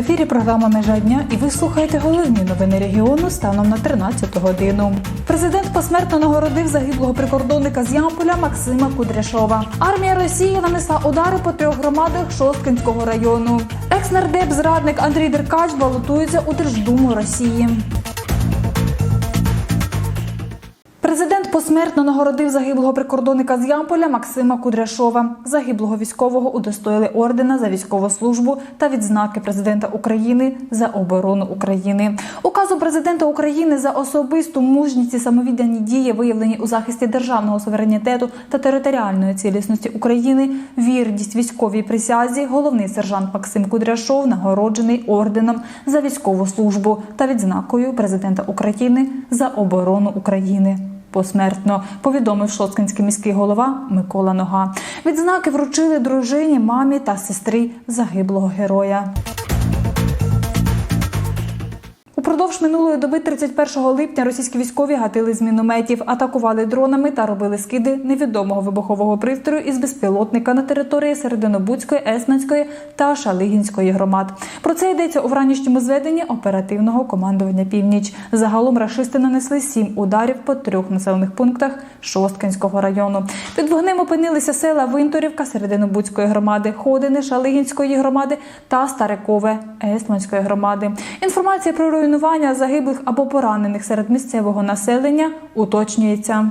ефірі програма Межа дня і ви слухаєте головні новини регіону станом на 13 годину. Президент посмертно нагородив загиблого прикордонника з Ямполя Максима Кудряшова. Армія Росії нанесла удари по трьох громадах Шосткинського району. Екс-нардеп зрадник Андрій Деркач балотується у Держдуму Росії. Посмертно нагородив загиблого прикордонника з Ямполя Максима Кудряшова. Загиблого військового удостоїли ордена за військову службу та відзнаки президента України за оборону України. Указом президента України за особисту мужність і самовіддані дії, виявлені у захисті державного суверенітету та територіальної цілісності України, вірність військовій присязі, головний сержант Максим Кудряшов нагороджений орденом за військову службу та відзнакою президента України за оборону України. Посмертно повідомив Шоцкинський міський голова Микола Нога. Відзнаки вручили дружині, мамі та сестрі загиблого героя. Упродовж минулої доби 31 липня російські військові гатили з мінометів, атакували дронами та робили скиди невідомого вибухового пристрою із безпілотника на території Серединобудської, Есменської та Шалигінської громад. Про це йдеться у вранішньому зведенні оперативного командування Північ. Загалом рашисти нанесли сім ударів по трьох населених пунктах Шосткинського району. Під вогнем опинилися села Винторівка Серединобудської громади, Ходини Шалигінської громади та Старикове Есменської громади. Інформація про руйнування загиблих або поранених серед місцевого населення уточнюється.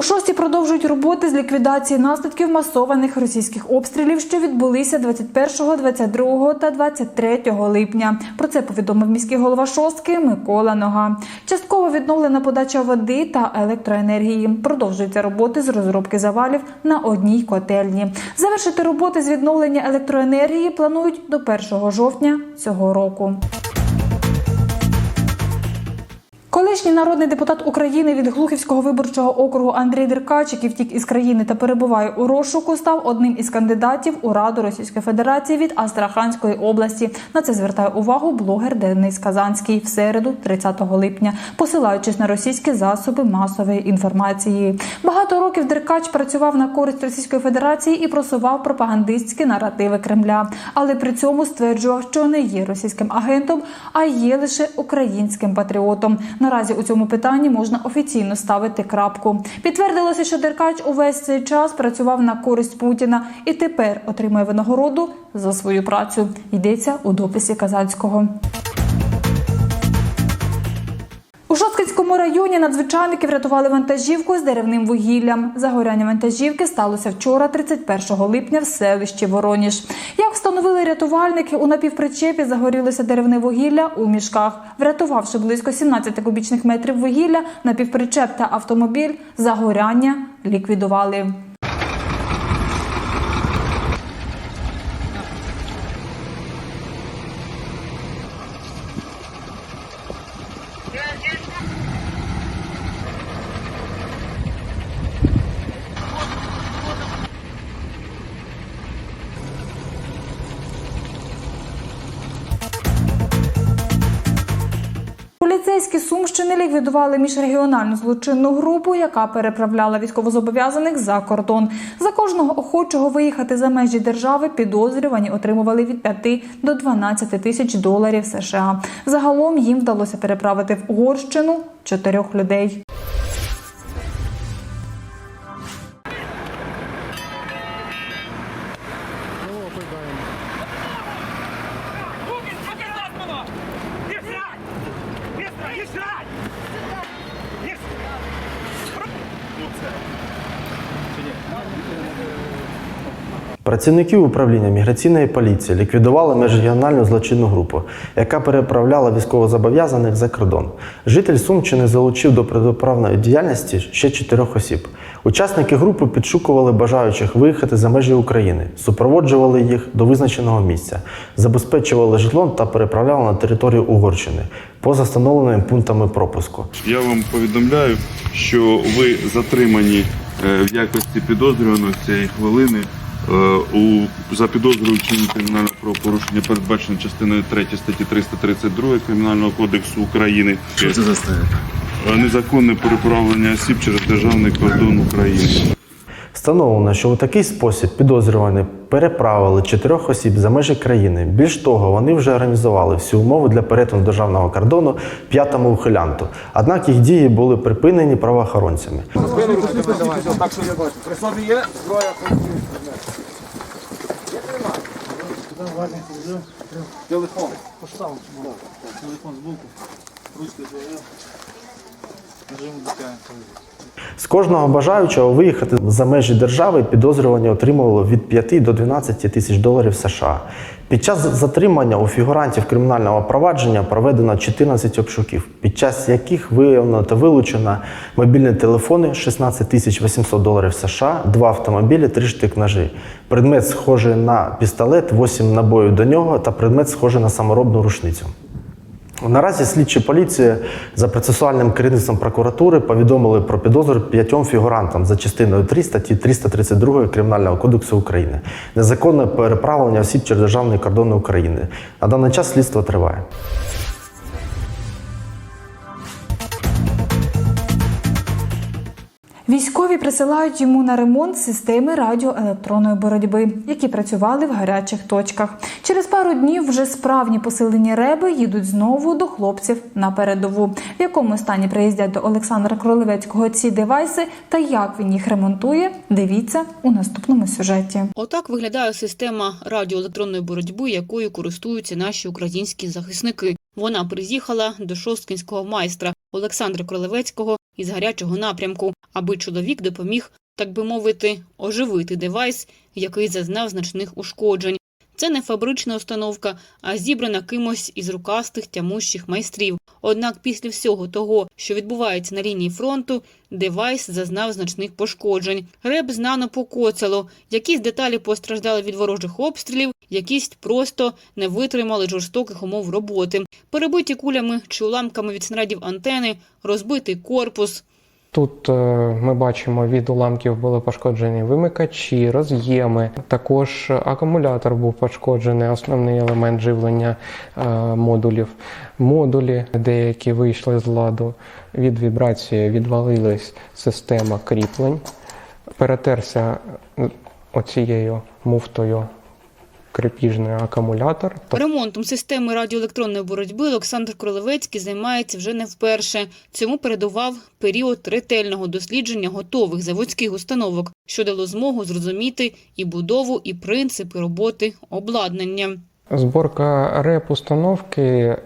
У шості продовжують роботи з ліквідації наслідків масованих російських обстрілів, що відбулися 21, 22 та 23 липня. Про це повідомив міський голова шостки Микола Нога. Частково відновлена подача води та електроенергії. Продовжуються роботи з розробки завалів на одній котельні. Завершити роботи з відновлення електроенергії планують до 1 жовтня цього року. Колишній народний депутат України від Глухівського виборчого округу Андрій Деркач, який втік із країни та перебуває у розшуку, став одним із кандидатів у Раду Російської Федерації від Астраханської області. На це звертає увагу блогер Денис Казанський в середу, 30 липня, посилаючись на російські засоби масової інформації. Багато років Деркач працював на користь Російської Федерації і просував пропагандистські наративи Кремля, але при цьому стверджував, що не є російським агентом, а є лише українським патріотом. Наразі у цьому питанні можна офіційно ставити крапку. Підтвердилося, що Деркач увесь цей час працював на користь Путіна і тепер отримує винагороду за свою працю. Йдеться у дописі Казацького. У Шосткинському районі надзвичайники врятували вантажівку з деревним вугіллям. Загоряння вантажівки сталося вчора, 31 липня, в селищі Вороніж. Як встановили рятувальники, у напівпричепі загорілося деревне вугілля у мішках. Врятувавши близько 17 кубічних метрів вугілля, напівпричеп та автомобіль, загоряння ліквідували. Поліцейські Сумщини ліквідували міжрегіональну злочинну групу, яка переправляла військовозобов'язаних за кордон. За кожного охочого виїхати за межі держави підозрювані отримували від 5 до 12 тисяч доларів США. Загалом їм вдалося переправити в Угорщину чотирьох людей. Працівники управління міграційної поліції ліквідували міжрегіональну злочинну групу, яка переправляла військовозобов'язаних за кордон. Житель Сумщини залучив до протиправної діяльності ще чотирьох осіб. Учасники групи підшукували бажаючих виїхати за межі України, супроводжували їх до визначеного місця, забезпечували житлом та переправляли на територію Угорщини поза встановленими пунктами пропуску. Я вам повідомляю, що ви затримані е, в якості підозрюваного цієї хвилини у за підозрою кримінального правопорушення, передбачено частиною 3 статті 332 Кримінального кодексу України. Що це за стаття? Е, Незаконне переправлення осіб через державний кордон України. Встановлено, що у такий спосіб підозрюваний переправили чотирьох осіб за межі країни. Більш того, вони вже організували всі умови для перетину державного кордону п'ятому ухилянту. Однак їх дії були припинені правоохоронцями. Так що при собі є зброя. Телефон. З кожного бажаючого виїхати за межі держави підозрювані отримували від 5 до 12 тисяч доларів США. Під час затримання у фігурантів кримінального провадження проведено 14 обшуків, під час яких виявлено та вилучено мобільні телефони 16 тисяч 800 доларів США, два автомобілі, три штик ножі, предмет схожий на пістолет, 8 набоїв до нього та предмет схожий на саморобну рушницю. Наразі слідчі поліції за процесуальним керівництвом прокуратури повідомили про підозру п'ятьом фігурантам за частиною 3 статті 332 Кримінального кодексу України незаконне переправлення осіб через державний кордон України. На даний час слідство триває. Військові присилають йому на ремонт системи радіоелектронної боротьби, які працювали в гарячих точках. Через пару днів вже справні посилені реби їдуть знову до хлопців на передову. В якому стані приїздять до Олександра Кролевецького ці девайси та як він їх ремонтує, дивіться у наступному сюжеті. Отак виглядає система радіоелектронної боротьби, якою користуються наші українські захисники. Вона приїхала до шосткінського майстра Олександра Кролевецького із гарячого напрямку, аби чоловік допоміг, так би мовити, оживити девайс, який зазнав значних ушкоджень. Це не фабрична установка, а зібрана кимось із рукастих тямущих майстрів. Однак після всього того, що відбувається на лінії фронту, девайс зазнав значних пошкоджень. Реб знано покоцало. Якісь деталі постраждали від ворожих обстрілів, якісь просто не витримали жорстоких умов роботи. Перебиті кулями чи уламками від снарядів антени, розбитий корпус. Тут е, ми бачимо від уламків були пошкоджені вимикачі, роз'єми. Також акумулятор був пошкоджений, основний елемент живлення е, модулів. Модулі деякі вийшли з ладу. Від вібрації відвалилась система кріплень. Перетерся е, оцією муфтою крепіжний акумулятор. Ремонтом системи радіоелектронної боротьби Олександр Кролевецький займається вже не вперше. Цьому передував період ретельного дослідження готових заводських установок, що дало змогу зрозуміти і будову, і принципи роботи обладнання. Зборка реп установки е,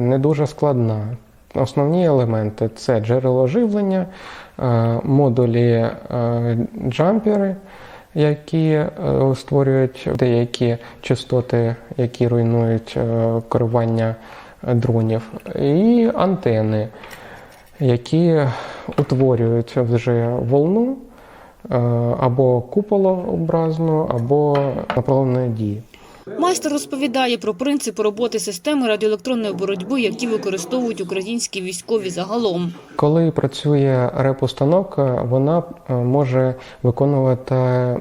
не дуже складна. Основні елементи це джерело живлення, е, модулі е, джампери, які е, створюють деякі частоти, які руйнують е, керування дронів, і антени, які утворюють вже волну е, або куполообразну, або направленої дії. Майстер розповідає про принципи роботи системи радіоелектронної боротьби, які використовують українські військові загалом. Коли працює реп-установка, вона е, може виконувати е,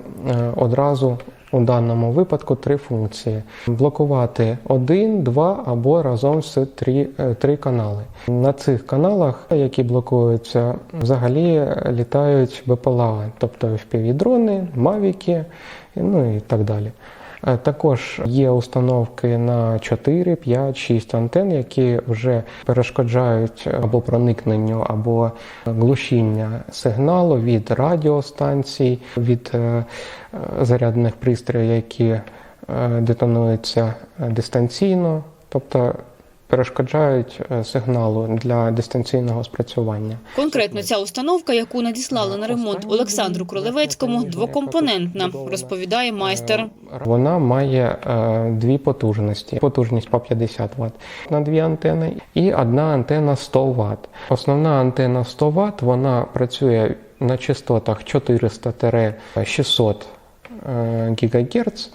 одразу у даному випадку три функції: блокувати один, два або разом з три, е, три канали. На цих каналах, які блокуються, взагалі літають БПЛА, тобто FPV-дрони, мавіки, ну і так далі. Е, Також є установки на 4, 5, 6 антен, які вже перешкоджають або проникненню, або глушіння сигналу від радіостанцій, від е, зарядних пристроїв, які е, детонуються дистанційно, тобто перешкоджають е, сигналу для дистанційного спрацювання. Конкретно ця установка, яку надіслали на ремонт Олександру Кролевецькому, двокомпонентна, розповідає майстер. Вона має е, дві потужності: потужність по 50 Вт на дві антени і одна антена 100 Вт. Основна антена 100 Вт вона працює на частотах 400-600 е, ГГц.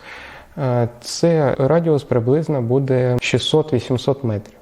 Е, Це радіус приблизно буде 600-800 метрів.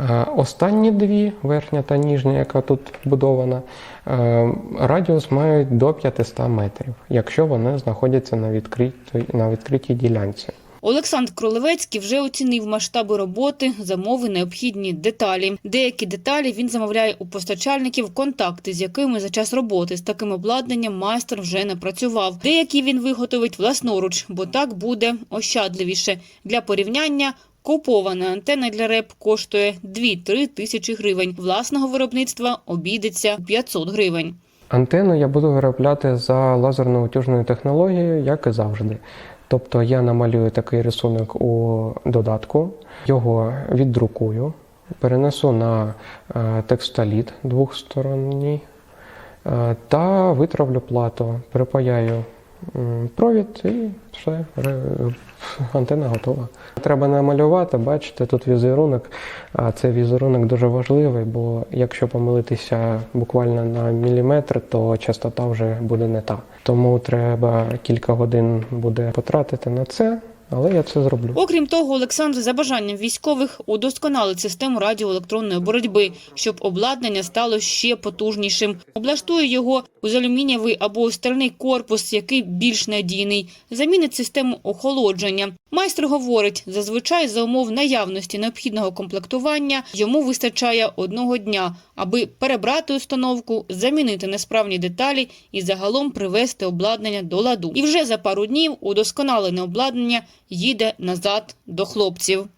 Е, Останні дві, верхня та нижня, яка тут будована, е, радіус мають до 500 метрів, якщо вони знаходяться на відкритій, на відкритій ділянці. Олександр Кролевецький вже оцінив масштаби роботи, замови необхідні деталі. Деякі деталі він замовляє у постачальників, контакти з якими за час роботи з таким обладнанням майстер вже не працював. Деякі він виготовить власноруч, бо так буде ощадливіше. Для порівняння Купована антенна для РЕП коштує 2-3 тисячі гривень. Власного виробництва обійдеться 500 гривень. Антенну я буду виробляти за лазерно-утюжною технологією, як і завжди. Тобто я намалюю такий рисунок у додатку, його віддрукую, перенесу на е, текстоліт двохсторонній е, та витравлю плату, припаяю провід і все, антенна готова. Треба намалювати, бачите, тут візерунок. А цей візерунок дуже важливий, бо якщо помилитися буквально на міліметр, то частота вже буде не та. Тому треба кілька годин буде потратити на це, але я це зроблю. Окрім того, Олександр за бажанням військових удосконалить систему радіоелектронної боротьби, щоб обладнання стало ще потужнішим. Облаштує його у алюмінієвий або стальний корпус, який більш надійний. Замінить систему охолодження. Майстер говорить, зазвичай за умов наявності необхідного комплектування йому вистачає одного дня, аби перебрати установку, замінити несправні деталі і загалом привести обладнання до ладу. І вже за пару днів удосконалене обладнання їде назад до хлопців.